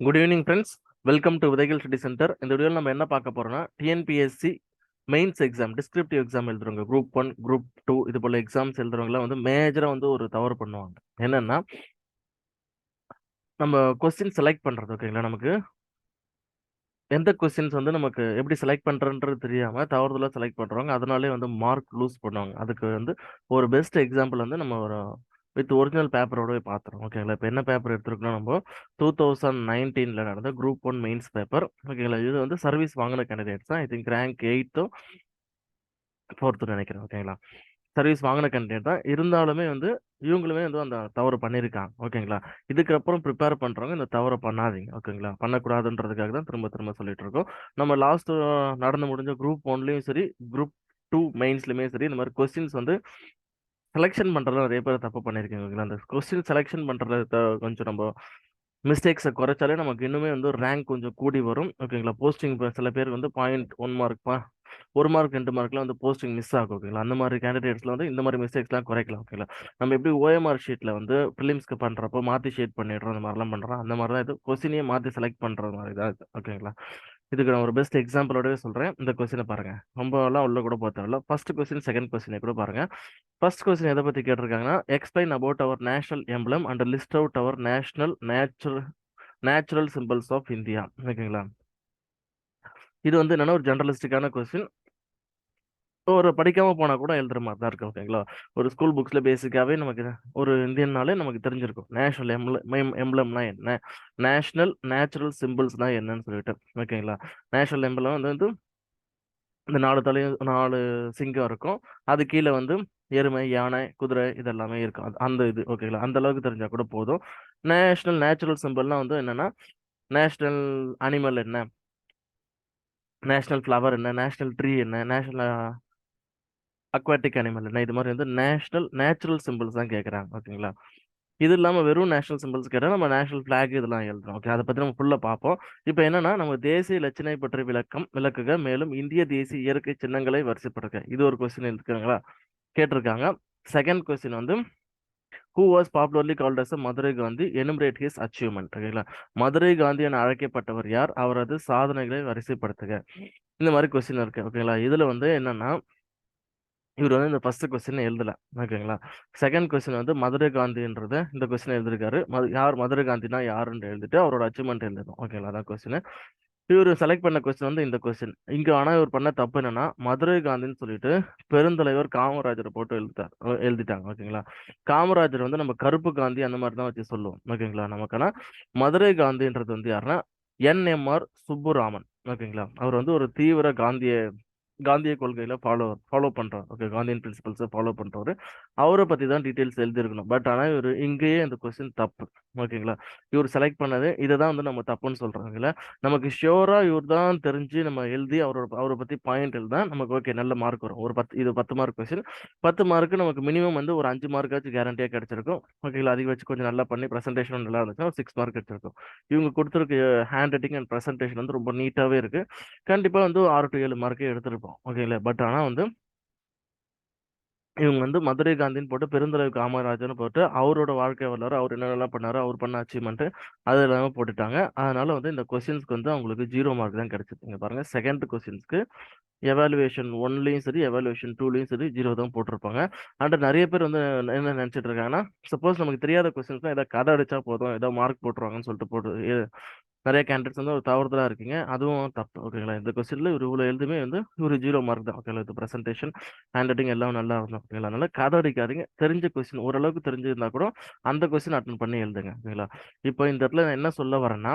Good evening friends welcome to உதயகில் study centre இந்த வீடியோவில் நம்ம என்ன பார்க்க போறோம்னா TNPSC mains exam descriptive exam எழுதுறவங்க group one group two இது போல எக்ஸாம்ஸ் எழுதுறவங்களாம் வந்து மேஜராக வந்து ஒரு தவறு பண்ணுவாங்க. என்னன்னா நம்ம கொஸ்டின் செலக்ட் பண்ணுறது ஓகேங்களா நமக்கு? எந்த கொஸ்டின்ஸ் வந்து நமக்கு எப்படி செலக்ட் பண்ணுறன்றது தெரியாமல் தவறுதலாக செலக்ட் பண்ணுறாங்க அதனாலே வந்து மார்க் லூஸ் பண்ணுவாங்க. அதுக்கு வந்து ஒரு பெஸ்ட் எக்ஸாம்பிள் வந்து நம்ம ஒரு வித் ஒரிஜினல் பேப்பரோட பார்த்துறோம் ஓகேங்களா? இப்போ என்ன பேப்பர் எடுத்துருக்கோம் நம்ம டூ தௌசண்ட் நைன்டீனில் நடந்த குரூப் ஒன் மெயின்ஸ் பேப்பர். ஓகேங்களா? இது வந்து சர்வீஸ் வாங்கின கேண்டிடேட்ஸ் தான். ஐ திங்க் ரேங்க் எயித்தும் ஃபோர்த்து நினைக்கிறேன். ஓகேங்களா? சர்வீஸ் வாங்கின கேண்டிடேட் தான். இருந்தாலுமே வந்து இவங்களுமே வந்து அந்த தவறு பண்ணியிருக்காங்க ஓகேங்களா? இதுக்கப்புறம் ப்ரிப்பேர் பண்ணுறவங்க இந்த தவறை பண்ணாதீங்க. ஓகேங்களா? பண்ணக்கூடாதுன்றதுக்காக தான் திரும்ப திரும்ப சொல்லிட்டு இருக்கோம். நம்ம லாஸ்ட் நடந்து முடிஞ்ச குரூப் ஒன்லேயும் சரி குரூப் டூ மெயின்ஸ்லையுமே சரி இந்த மாதிரி கொஸ்டின்ஸ் வந்து செலெக்ஷன் பண்ணுறதுல நிறைய பேர் தப்பு பண்ணியிருக்கீங்க அந்த கொஸ்டின் செலெக்ஷன் பண்ணுறத கொஞ்சம் நம்ம மிஸ்டேக்ஸை குறைச்சாலே நமக்கு இன்னுமே வந்து ரேங்க் கொஞ்சம் கூடி வரும். ஓகேங்களா? போஸ்டிங் சில பேர் வந்து பாயிண்ட் ஒன் மார்க் ஒரு மார்க் ரெண்டு மார்க்லாம் வந்து போஸ்டிங் மிஸ் ஆகும். ஓகேங்களா? அந்த மாதிரி கேண்டிடேட்ஸ்ல வந்து இந்த மாதிரி மிஸ்டேக்ஸ்லாம் குறைக்கலாம். ஓகேங்களா? நம்ம எப்படி ஓஎம்ஆர் ஷீட்டில் வந்து ப்ரிலிம்ஸ்க்கு பண்ணுறப்போ மாற்றி ஷீட் பண்ணிடுறோம் அந்த மாதிரிலாம் பண்ணுறோம் அந்த மாதிரி தான் இது கொஸ்டினையே மாற்றி செலக்ட் பண்ணுற மாதிரி தான் இது. ஓகேங்களா? இதுக்கு நான் ஒரு பெஸ்ட் எக்ஸாம்பிளோடவே சொல்கிறேன் இந்த கொஸ்டினை பாருங்கள் ரொம்பலாம் உள்ள கூட போகிறதில்ல ஃபர்ஸ்ட் கொஸ்டின் செகண்ட் கொஸ்டினை கூட பாருங்கள் ஃபர்ஸ்ட் கொஸ்டின் எதை பற்றி கேட்டிருக்காங்கன்னா explain about our national emblem and list out our national natural natural symbols of India ஓகேங்களா? இது வந்து என்னென்னா ஒரு ஜென்ரலிஸ்டிக்கான கொஸ்டின் ஒரு படிக்காம போனா கூட எழுதுற மாதிரி தான் இருக்கும் ஓகேங்களா? ஒரு ஸ்கூல் புக்ஸ்ல பேசிக்காவே நமக்கு ஒரு இந்தியன்னாலே நமக்கு தெரிஞ்சிருக்கும். நேஷனல் எம்ப்ளம் எம்ப்ளம்னா என்ன? நேஷனல் நேச்சுரல் சிம்பிள்ஸ்னா என்னன்னு சொல்லிட்டு ஓகேங்களா? நேஷனல் எம்ப்ளம் வந்து வந்து இந்த நாலு தலையும் நாலு சிங்கம் இருக்கும். அது கீழே வந்து எருமை யானை குதிரை இதெல்லாமே இருக்கும். அந்த இது ஓகேங்களா? அந்த அளவுக்கு தெரிஞ்சா கூட போதும். நேஷனல் நேச்சுரல் சிம்பிள்லாம் வந்து என்னன்னா நேஷனல் அனிமல் என்ன? நேஷனல் ஃப்ளவர் என்ன? நேஷனல் ட்ரீ என்ன? நேஷனல் அக்வாட்டிக் அனிமல் என்ன இது மாதிரி வந்து நேஷனல் நேச்சுரல் சிம்பிள்ஸ் தான் கேட்குறாங்க ஓகேங்களா இது இல்லாமல் வெறும் நேஷனல் சிம்பிள்ஸ் கேட்டால் நம்ம நேஷனல் ஃப்ளாக் இதெல்லாம் எழுதுறோம். ஓகே அதை பற்றி நம்ம ஃபுல்லாக பார்ப்போம். இப்போ என்னன்னா நம்ம தேசிய இலச்சினை பற்றி விளக்கம் விளக்குக. மேலும் இந்திய தேசிய இயற்கை சின்னங்களை வரிசைப்படுத்துக. இது ஒரு கொஸ்டின் இருக்குங்களா கேட்டிருக்காங்க. செகண்ட் கொஸ்டின் வந்து who was popularly called as Madurai Gandhi enumerate his achievement ஓகேங்களா மதுரை காந்தி என அழைக்கப்பட்டவர் யார்? அவரது சாதனைகளை வரிசைப்படுத்துக. இந்த மாதிரி கொஸ்டின் இருக்கு ஓகேங்களா இதுல வந்து என்னன்னா இவர் வந்து இந்த ஃபர்ஸ்ட் கொஸ்டின் எழுதல. ஓகேங்களா? செகண்ட் கொஸ்டின் வந்து மதுரை காந்தின்றத இந்த கொஸ்டின் எழுதிருக்காரு. மது யார் மதுரை காந்தினா யாருன்னு எழுதிட்டு அவரோட அச்சீவ்மெண்ட் எழுதணும். ஓகேங்களா? அதான் கொஸ்டின் இவர் செலக்ட் பண்ண கொஸ்டின் வந்து இந்த கொஸ்டின் இங்கே ஆனால் இவர் பண்ண தப்பு என்னன்னா மதுரை காந்தின்னு சொல்லிட்டு பெருந்தலைவர் காமராஜரை போட்டு எழுதிட்டார். எழுதிட்டாங்க. ஓகேங்களா? காமராஜர் வந்து நம்ம கருப்பு காந்தி அந்த மாதிரி தான் வச்சு சொல்லுவோம். ஓகேங்களா? நமக்கான மதுரை காந்தின்றது வந்து யாருன்னா என்எம்ஆர் சுப்புராமன். ஓகேங்களா? அவர் வந்து ஒரு தீவிர காந்திய காந்திய கொள்கையில ஃபாலோ ஃபாலோ பண்றாரு. ஓகே காந்தியன் பிரின்சிபல்ஸை ஃபாலோ பண்றவர். அவரை பத்தி தான் டீட்டெயில்ஸ் எழுதிருக்கணும் பட் ஆனா இவர் இங்கேயே இந்த கொஸ்டின் தப்பு. ஓகேங்களா இவர் செலக்ட் பண்ணது இதை தான் வந்து நம்ம தப்புன்னு சொல்றாங்கல்ல நமக்கு ஷியோரா இவர் தான் தெரிஞ்சு நம்ம எழுதி அவரோட அவரை பத்தி பாயிண்ட் எழுதா நமக்கு ஓகே நல்ல மார்க் வரும். ஒரு பத்து இது பத்து மார்க் கொஸ்டின் பத்து மார்க்கு நமக்கு மினிமம் வந்து ஒரு அஞ்சு மார்க்காச்சும் கேரண்டியா கிடைச்சிருக்கும். ஓகேங்களா அதிக வச்சு கொஞ்சம் நல்லா பண்ணி ப்ரெசன்டேஷன் நல்லா இருந்துச்சுன்னா சிக்ஸ் மார்க் கிடைச்சிருக்கும். இவங்க கொடுத்துருக்க ஹேண்ட் ரைட்டிங் அண்ட் ப்ரெசன்டேஷன் வந்து ரொம்ப நீட்டாவே இருக்கு. கண்டிப்பா வந்து ஆறு டு ஏழு மார்க்கே எடுத்திருப்போம். ஓகேங்களா பட் ஆனா வந்து இவங்க வந்து மதுரை காந்தின்னு போட்டு பெருந்தலைவர் காமராஜர்னு போட்டு அவரோட வாழ்க்கை வரலாறு அவர் என்னென்னலாம் பண்ணாரு அவர் பண்ண அச்சீவ்மெண்ட் அது எல்லாமே போட்டுட்டாங்க. அதனால வந்து இந்த கொஸ்டின்ஸ்க்கு வந்து அவங்களுக்கு ஜீரோ மார்க் தான் கிடைச்சிருங்க பாருங்க. செகண்ட் கொஸ்டின்ஸ்க்கு எவாலுவேஷன் ஒன்லையும் சரி எவாலுவேஷன் டூலையும் சரி ஜீரோ தான் போட்டிருப்பாங்க. அண்ட் நிறைய பேர் வந்து என்ன நினச்சிட்டு இருக்காங்கன்னா சப்போஸ் நமக்கு தெரியாத கொஸ்டின்ஸ்லாம் ஏதாவது கதை அடிச்சா போதும் ஏதோ மார்க் போட்டுருவாங்கன்னு சொல்லிட்டு போட்டு நிறைய கேண்டிடேட்ஸ் வந்து ஒரு தவறுதலாக இருக்கீங்க. அதுவும் தப்பு. ஓகேங்களா இந்த கொஸ்டின்ல இவர் இவ்வளோ எழுதுமே வந்து ஒரு ஜீரோ மார்க் தான். ஓகேங்களா இது ப்ரெசன்டேஷன் ஹேண்ட் ரைட்டிங் எல்லாம் நல்லா இருக்கும் ஓகேங்களா அதனால கதை தெரிஞ்ச கொஸ்டின் ஓரளவுக்கு தெரிஞ்சிருந்தா கூட அந்த கொஸ்டின் அட்டன் பண்ணி எழுதுங்க. ஓகேங்களா இப்போ இந்த இடத்துல நான் என்ன சொல்ல வரேன்னா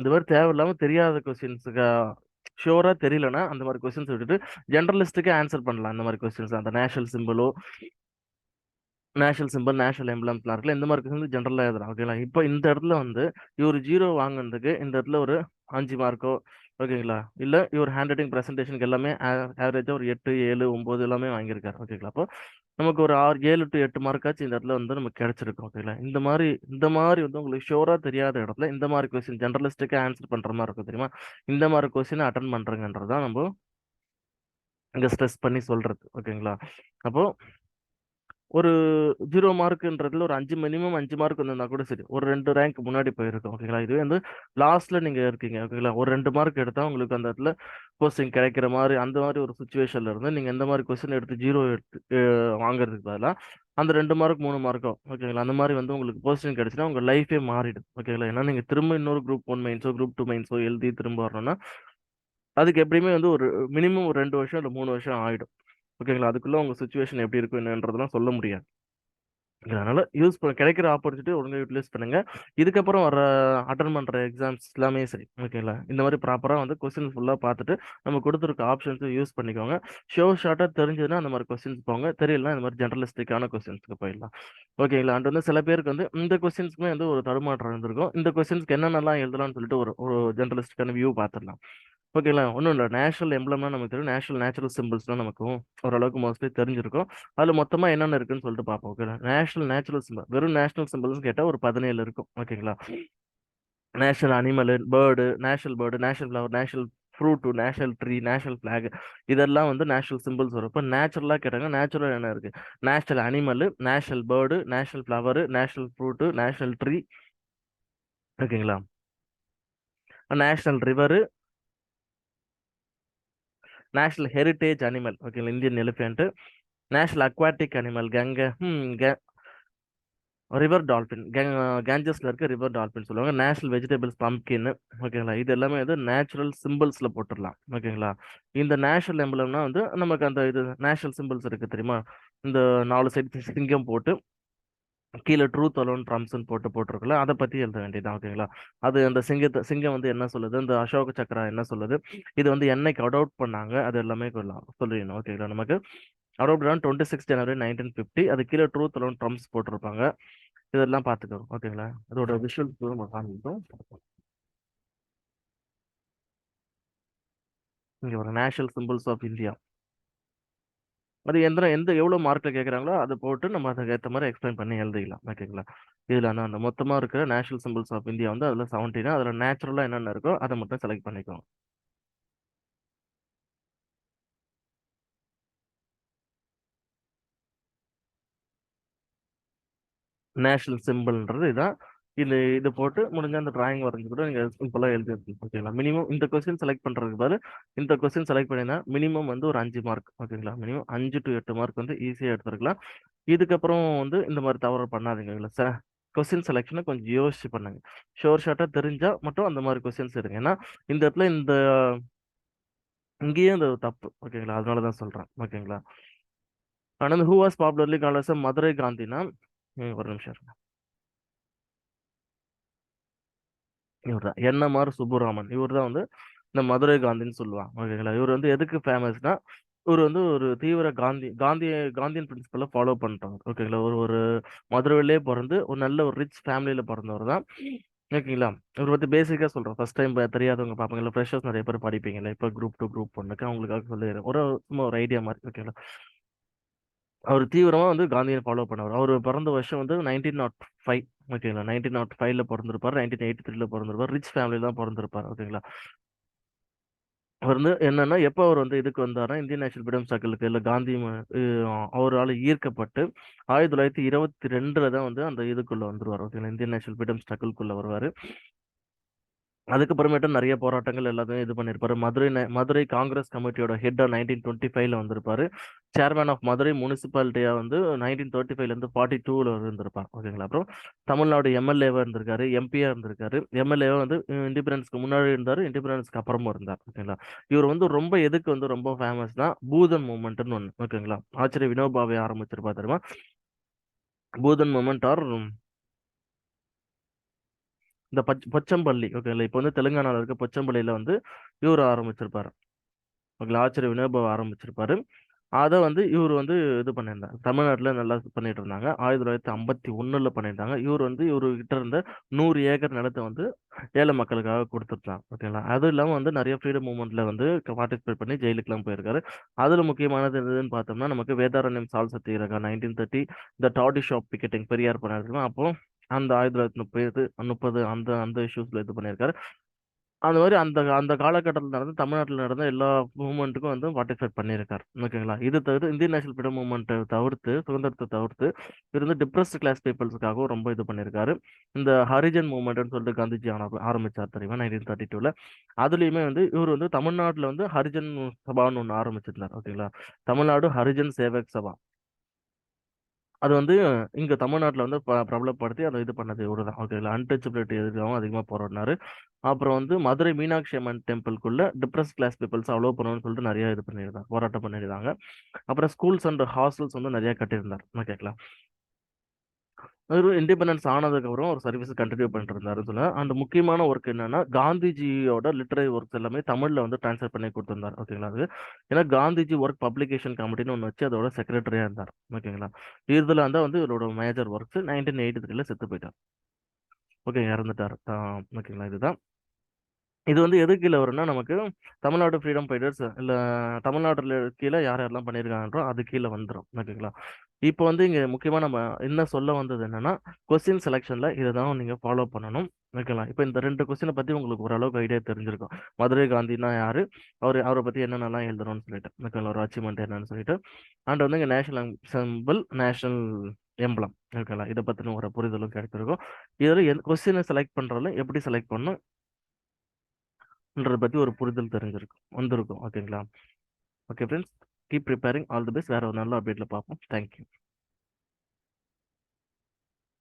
இந்த மாதிரி தேவையில்லாமல் தெரியாத கொஸ்டின்ஸுக்கு ஷியோரா தெரியலனா அந்த மாதிரி கொஸ்டின்ஸ் விட்டுட்டு ஜென்ரலிஸ்ட்டுக்கு ஆன்சர் பண்ணலாம். அந்த மாதிரி கொஸ்டின்ஸ் அந்த நேஷனல் சிம்பிளோ நேஷனல் சிம்பிள் நேஷனல் எம்ப்ளம்ஸ்லாம் இருக்குல்ல இந்த மாதிரி வந்து ஜென்ரலாக எழுதலாம் ஓகேங்களா இப்போ இந்த இடத்துல வந்து இவர் ஜீரோ வாங்குறதுக்கு இந்த இடத்துல ஒரு அஞ்சு மார்க்கோ ஓகேங்களா இல்லை இவர் ஹேண்ட் ரைட்டிங் ப்ரெசன்டேஷனுக்கு எல்லாமே ஆவரேஜாக ஒரு எட்டு ஏழு ஒம்பது எல்லாமே வாங்கியிருக்காரு ஓகேங்களா அப்போ நமக்கு ஒரு ஆறு ஏழு டு எட்டு மார்க்காச்சும் இந்த இடத்துல வந்து நமக்கு கிடைச்சிருக்கும் ஓகேங்களா இந்த மாதிரி இந்த மாதிரி வந்து உங்களுக்கு ஷோராக தெரியாத இடத்துல இந்த மாதிரி கொஸ்டின் ஜென்ரலிஸ்ட்டுக்கு ஆன்சர் பண்ணுற மாதிரி இருக்கும் தெரியுமா? இந்த மாதிரி கொஸ்டின் அட்டன் பண்ணுறங்கன்றது தான் நம்ம இங்கே ஸ்ட்ரெஸ் பண்ணி சொல்கிறது ஓகேங்களா அப்போ ஒரு ஜீரோ மார்க்ன்றதுல ஒரு அஞ்சு மினிமம் அஞ்சு மார்க் வந்திருந்தா கூட சரி. ஒரு ரெண்டு ரேங்க் முன்னாடி போயிருக்கும். ஓகேங்களா? இதுவே வந்து லாஸ்ட்ல நீங்க இருக்கீங்க. ஓகேங்களா? ஒரு ரெண்டு மார்க் எடுத்தா உங்களுக்கு அந்த இடத்துல போஸ்டிங் கிடைக்கிற மாதிரி அந்த மாதிரி ஒரு சுச்சுவேஷன்ல இருந்து நீங்க எந்த மாதிரி கொஸ்டின் எடுத்து ஜீரோ எடுத்து வாங்குறதுக்கு பதிலா, அந்த ரெண்டு மார்க் மூணு மார்க்கோ ஓகேங்களா? அந்த மாதிரி வந்து உங்களுக்கு போஸ்டிங் கிடைச்சுன்னா உங்க லைஃபே மாறிடும். ஓகேங்களா? ஏன்னா நீங்க திரும்ப இன்னொரு குரூப் ஒன் மைன்ஸோ குரூப் டூ மைன்ஸோ எழுதி திரும்ப வரணும்னா, அதுக்கு எப்படியுமே வந்து ஒரு மினிமம் ஒரு ரெண்டு வருஷம் இல்லை மூணு வருஷம் ஆகிடும் ஓகேங்களா? அதுக்குள்ள உங்க சுச்சுவேஷன் எப்படி இருக்கும் என்னன்றதெல்லாம் சொல்ல முடியாது. அதனால யூஸ் பண்ண கிடைக்கிற ஆப்பர்ச்சுனிட்டி ஒழுங்கா யூட்டிலைஸ் பண்ணுங்க. இதுக்கப்புறம் வர அட்டன் பண்ற எக்ஸாம்ஸ் எல்லாமே சரி. ஓகேங்களா? இந்த மாதிரி ப்ராப்பரா வந்து கொஸ்டின் ஃபுல்லா பார்த்துட்டு, நம்ம கொடுத்துருக்க ஆப்ஷன்ஸ யூஸ் பண்ணிக்கோங்க. ஷோ ஷார்ட்டா தெரிஞ்சதுன்னா அந்த மாதிரி கொஸ்டின்ஸ் போங்க. தெரியலனா இந்த மாதிரி ஜெனரலிஸ்டிக்கான கொஸ்டின்ஸ்க்கு போயிடலாம். ஓகேங்களா? அண்ட் வந்து சில பேருக்கு வந்து இந்த கொஸ்டின்ஸ்க்குமே வந்து ஒரு தடுமாற்றம் இருந்திருக்கும். இந்த கொஸ்டின்ஸ்க்கு என்னென்னலாம் எழுதலாம்னு சொல்லிட்டு ஒரு ஒரு ஜெனரலிஸ்டிக்கான வியூ பார்த்துடலாம். ஓகேங்களா? ஒண்ணும் இல்ல. நேஷனல் எம்ப்ளம்னா நமக்கு தெரியும். நேஷனல் நேச்சுரல் சிம்பிள்ஸ்னால் நமக்கும் ஓரளவுக்கு மோஸ்ட்லி தெரிஞ்சிருக்கும். அதுல மொத்தமா என்னென்ன இருக்குன்னு சொல்லிட்டு பார்ப்போம். ஓகேங்களா? நேஷனல் நேச்சுரல் சிம்பிள் வெறும் நேஷனல் சிம்பிள்ஸ் கேட்டா ஒரு 17 இருக்கும். ஓகேங்களா? National animal, bird, national bird, national flower, national fruit, national tree, national flag இதெல்லாம் வந்து நேஷனல் சிம்பிள்ஸ் வரும். இப்போ நேச்சுரலாக கேட்டாங்க நேச்சுரல் என்ன இருக்கு? National animal, national bird, national flower, national fruit, national tree ஓகேங்களா? National river national heritage animal ஓகேங்களா? Indian elephant national aquatic animal Ganga K river dolphin. கே கேஞ்சஸ்ல இருக்க ரிவர் டால்பின் சொல்லுவாங்க. நேஷனல் வெஜிடபிள்ஸ் பம்ப்கின் ஓகேங்களா? இது எல்லாமே வந்து நேச்சுரல் சிம்பல்ஸ்ல போட்டுடலாம் ஓகேங்களா? இந்த நேஷனல் எம்பளம்னா வந்து நமக்கு அந்த இது நேஷனல் சிம்பிள்ஸ் இருக்கு தெரியுமா? இந்த நாலு சைடு சிங்கம் போட்டு கீழ ட்ரூத் அலோன் ட்ரம்ப்ஸ்ன்னு போட்டு போட்டிருக்குல்ல, அத பத்தி எழுத வேண்டியது தான். ஓகேங்களா? அது அந்த சிங்கத்த சிங்கம் வந்து என்ன சொல்லுது? இந்த அசோக சக்ரா என்ன சொல்லுது? இது வந்து என்னைக்கு அடாப்ட் பண்ணாங்க? அது எல்லாமே சொல்லிடணும். ஓகேங்களா? நமக்கு அடாப்டட் ஆன் 26 ஜனவரி 1950 அது கீழ ட்ரூத் அலோன் ட்ரம்ப்ஸ் போட்டிருப்பாங்க. இதெல்லாம் பார்த்துக்கணும். ஓகேங்களா? அதோட விஷுவல்ஸ் நம்ம காண்பிப்போம். இங்க பாருங்க. National symbols of India. அது எந்த எந்த எவ்வளோ மார்க்கில் கேட்குறாங்களோ, அதை போட்டு நம்ம அதுக்கு ஏற்ற மாதிரி எக்ஸ்பிளைன் பண்ணி எழுதிக்கலாம். ஓகேங்களா? இதில் ஆனா அந்த மொத்தமாக இருக்கிற நேஷனல் சிம்பிள்ஸ் ஆஃப் இந்தியா வந்து அதில் செவன்டீனா அதில் நேச்சுரலாக என்னென்ன இருக்கோ, அதை மட்டும் செலக்ட் பண்ணிக்கோங்க. நேஷனல் சிம்பிள்ன்றது இதான். இது இது போட்டு முடிஞ்ச அந்த டிராயிங் வரைஞ்சு கூட நீங்க சிம்பிளா எழுதிருக்கலாம். ஓகேங்களா? மினிமம் இந்த கொஸ்டின் செலக்ட் பண்றதுக்கு பதிலு, இந்த கொஸ்டின் செலக்ட் பண்ணினா மினிமம் வந்து ஒரு அஞ்சு மார்க். ஓகேங்களா? மினிமம் அஞ்சு டூ எட்டு மார்க் வந்து ஈஸியா எடுத்துருக்கலாம். இதுக்கப்புறம் வந்து இந்த மாதிரி தவறு பண்ணாதீங்க. ச கொஸ்டின் செலெக்ஷனை கொஞ்சம் யோசிச்சு பண்ணுங்க. ஷோர் ஷார்ட்டா தெரிஞ்சா மட்டும் அந்த மாதிரி கொஸ்டின்ஸ் எடுங்க. ஏன்னா, இந்த இடத்துல இந்த இங்கேயும் இந்த தப்பு. ஓகேங்களா? அதனால தான் சொல்றேன். ஓகேங்களா? ஆனால் who was popularly called Madurai காந்தினா ஒரு நிமிஷம் இருங்க. இவர் தான். என்.எம்.ஆர். சுப்புராமன். இவர் தான் வந்து இந்த மதுரை காந்தின்னு சொல்லுவாங்க. ஓகேங்களா? இவர் வந்து எதுக்கு ஃபேமஸ்னா, இவர் வந்து ஒரு தீவிர காந்தி காந்திய காந்தியன் பிரின்சிபலை ஃபாலோ பண்றவங்க. ஓகேங்களா? ஒரு ஒரு மதுரையிலே பிறந்து ஒரு நல்ல ஒரு ரிச் ஃபேமிலியில் பிறந்தவர் தான். ஓகேங்களா? இவர் பத்தி பேசிக்கா சொல்றேன். ஃபர்ஸ்ட் டைம் தெரியாதவங்க பார்ப்பீங்களா ஃப்ரெஷர்ஸ் நிறைய பேர் படிப்பீங்களா இப்ப குரூப் டூ குரூப் ஒன்றுக்கு அவங்களுக்காக சொல்லிடுறேன் ஒரு சும்மா ஒரு ஐடியா மாதிரி ஓகேங்களா? அவர் தீவிரமா வந்து காந்தியை ஃபாலோ பண்ணவர். அவர் பிறந்த வருஷம் வந்து 1905 ஓகேங்களா? நைன்டீன் நாட் ஃபைவ்ல பிறந்திருப்பார் நைன்டீன் எயிட்டி த்ரீல பிறந்திருப்பார் ரிச் ஃபேமிலில தான் பிறந்திருப்பார் ஓகேங்களா? அவர் வந்து என்னன்னா, எப்ப அவர் வந்து இதுக்கு வந்தாருன்னா, இந்தியன் நேஷனல் ஃப்ரீடம் சர்க்கிளுக்கு இல்ல காந்தி அவரால் ஈர்க்கப்பட்டு ஆயிரத்தி தொள்ளாயிரத்தி இருபத்தி ரெண்டுல தான் வந்து அந்த இதுக்குள்ள வந்துருவார் ஓகேங்களா? இந்தியன் நேஷனல் ஃப்ரீடம் ஸ்ட்ரகிள்க்குள்ள வருவாரு. அதுக்கப்புறமேட்டு நிறைய போராட்டங்கள் எல்லாத்தையும் இது பண்ணியிருப்பாரு. மதுரை ந மதுரை காங்கிரஸ் கமிட்டியோட ஹெட்டா 1925ல வந்திருப்பாரு. சேர்மேன் ஆஃப் மதுரை முனிசிபாலிட்டியா வந்து 1935லேருந்து 42ல இருந்திருப்பார். ஓகேங்களா? அப்புறம் தமிழ்நாடு எம்.எல்.ஏவா இருந்திருக்காரு. எம்.பியா இருந்திருக்காரு. எம்.எல்.ஏவா வந்து இண்டிபெண்டன்ஸ்க்கு முன்னாடி இருந்தாரு. இண்டிபெண்டன்ஸ்க்கு அப்புறமும் இருந்தார். ஓகேங்களா? இவர் வந்து ரொம்ப எதுக்கு வந்து ரொம்ப ஃபேமஸ்னா, பூதன் மூமெண்ட்னு ஒன்று ஓகேங்களா? ஆச்சரிய வினோபாவை ஆரம்பிச்சிருப்பா தெரியுமா? பூதன் மூமெண்ட் ஆர் இந்த பச் பொச்சம்பள்ளி ஓகேங்களா? இப்போ வந்து தெலுங்கானாவில் இருக்க பொச்சம்பள்ளியில் வந்து இவர் ஆரம்பிச்சிருப்பாரு. ஓகேங்களா? ஆச்சரிய வினோபா ஆரம்பிச்சிருப்பாரு. அதை வந்து இவர் வந்து இது பண்ணியிருந்தார். தமிழ்நாட்டில் நல்லா பண்ணிட்டு இருந்தாங்க. 1951ல பண்ணியிருந்தாங்க. இவர் வந்து இவர் கிட்ட இருந்த நூறு ஏக்கர் நிலத்தை வந்து ஏழை மக்களுக்காக குடுத்துருந்தாங்க. ஓகேங்களா? அதுவும் இல்லாமல் வந்து நிறைய ஃப்ரீடம் மூமெண்ட்டில் வந்து பார்ட்டிசிபேட் பண்ணி ஜெயிலுக்குலாம் போயிருக்காரு. அதில் முக்கியமானது எதுன்னு பார்த்தோம்னா, நமக்கு Vedaranyam salt satyagraha nineteen thirty இந்த டாடி ஷாப் பிக்கெட்டிங் பெரியார் பண்ணிருக்கோம் அப்போ அந்த 1930 30 அந்த அந்த இஷ்யூஸ்ல இது பண்ணியிருக்காரு. அந்த மாதிரி அந்த அந்த காலகட்டத்தில் நடந்த தமிழ்நாட்டில் நடந்த எல்லா மூமெண்ட்டுக்கும் வந்து பார்ட்டிசிபேட் பண்ணியிருக்காரு. ஓகேங்களா இது தவிர்த்து இந்தியன் நேஷனல் ஃப்ரீடம் மூமெண்ட்டை தவிர்த்து சுதந்திரத்தை தவிர்த்து இவர் வந்து டிப்ரெஸ்ட் கிளாஸ் பீப்புள்ஸுக்காகவும் ரொம்ப இது பண்ணியிருக்காரு. இந்த ஹரிஜன் மூமெண்ட்னு சொல்லிட்டு காந்திஜி ஆரம்பிச்சார் தெரியுமா? நைன்டீன் தேர்ட்டி டூவில் அதுலேயுமே வந்து இவர் வந்து தமிழ்நாட்டில் வந்து ஹரிஜன் சபான்னு ஒன்று ஆரம்பிச்சிருந்தார். ஓகேங்களா தமிழ்நாடு ஹரிஜன் சேவக் சபா. அது வந்து இங்க தமிழ்நாட்டுல வந்து ப பிரபலப்படுத்தி அதை இது பண்ணது இவரு தான். ஓகேங்களா. அன்டச்சபிலிட்டி எதிர்க்கவும் அதிகமா போராடினாரு. அப்புறம் வந்து மதுரை மீனாட்சி அம்மன் டெம்பிள்குள்ள டிப்ரஸ் கிளாஸ் பீப்புள்ஸ் அலோவ் பண்ணணும்னு சொல்லிட்டு நிறைய இது பண்ணியிருந்தாங்க. போராட்டம் பண்ணியிருந்தாங்க. அப்புறம் ஸ்கூல்ஸ் அண்ட் ஹாஸ்டல்ஸ் வந்து நிறைய கட்டியிருந்தார். ஓகேங்களா. ஒரு இண்டிபெண்டன்ஸ் ஆனதுக்கப்புறம் ஒரு சர்வீஸ் கண்டினியூ பண்ணிட்டு இருந்தாருன்னு சொல்லலாம். அந்த முக்கியமான ஒர்க் என்னன்னா, காந்திஜியோட லிட்டரரி ஒர்க்ஸ் எல்லாமே தமிழில் வந்து ட்ரான்ஸ்ஃபர் பண்ணி கொடுத்துருந்தார் ஓகேங்களா. அது ஏன்னா காந்திஜி ஒர்க் பப்ளிகேஷன் கமிட்டின்னு ஒன்று வச்சு அதோட செக்ரட்டரியாக இருந்தார். ஓகேங்களா. இதில் வந்து வந்து இவரோட மேஜர் ஒர்க்ஸ் 1983ல செத்து போயிட்டார். ஓகே இறந்துட்டார். ஆ ஓகேங்களா. இதுதான். இது வந்து எது கீழே வரும்னா, நமக்கு தமிழ்நாடு ஃப்ரீடம் ஃபைட்டர்ஸ் இல்ல தமிழ்நாட்டில் கீழே யார் யாரெல்லாம் பண்ணியிருக்காங்கன்றோ அது கீழே வந்துரும். ஓகேங்களா. இப்போ வந்து இங்க முக்கியமா நம்ம என்ன சொல்ல வந்தது என்னன்னா, கொஸ்டின் செலெக்ஷனில் இதை தான் நீங்க ஃபாலோ பண்ணணும். ஓகேங்களா. இப்போ இந்த ரெண்டு கொஸ்டினை பத்தி உங்களுக்கு ஓரளவுக்கு ஐடியா தெரிஞ்சிருக்கும். மதுரை காந்தின்னா யாரு? அவர் அவரை பத்தி என்னென்னலாம் எழுதணும்னு சொல்லிட்டு. ஓகேங்களா. ஒரு அச்சீவ்மெண்ட் என்னன்னு சொல்லிட்டு. அண்ட் வந்து இங்க நேஷனல் சிம்பிள் நேஷனல் எம்பளம். ஓகேங்களா. இதை பத்தின ஒரு புரிதலும் கிடைச்சிருக்கும் இதில் எந்த கொஸ்டினை செலக்ட் பண்ணுறதுல எப்படி செலக்ட் பண்ணணும்? பற்றி ஒரு புரிதல் தெரிஞ்சிருக்கும். வந்திருக்கும். ஓகேங்களா. Okay friends keep preparing all the best. வேற ஒரு நல்ல அப்டேட்டில் பார்ப்போம். Thank you.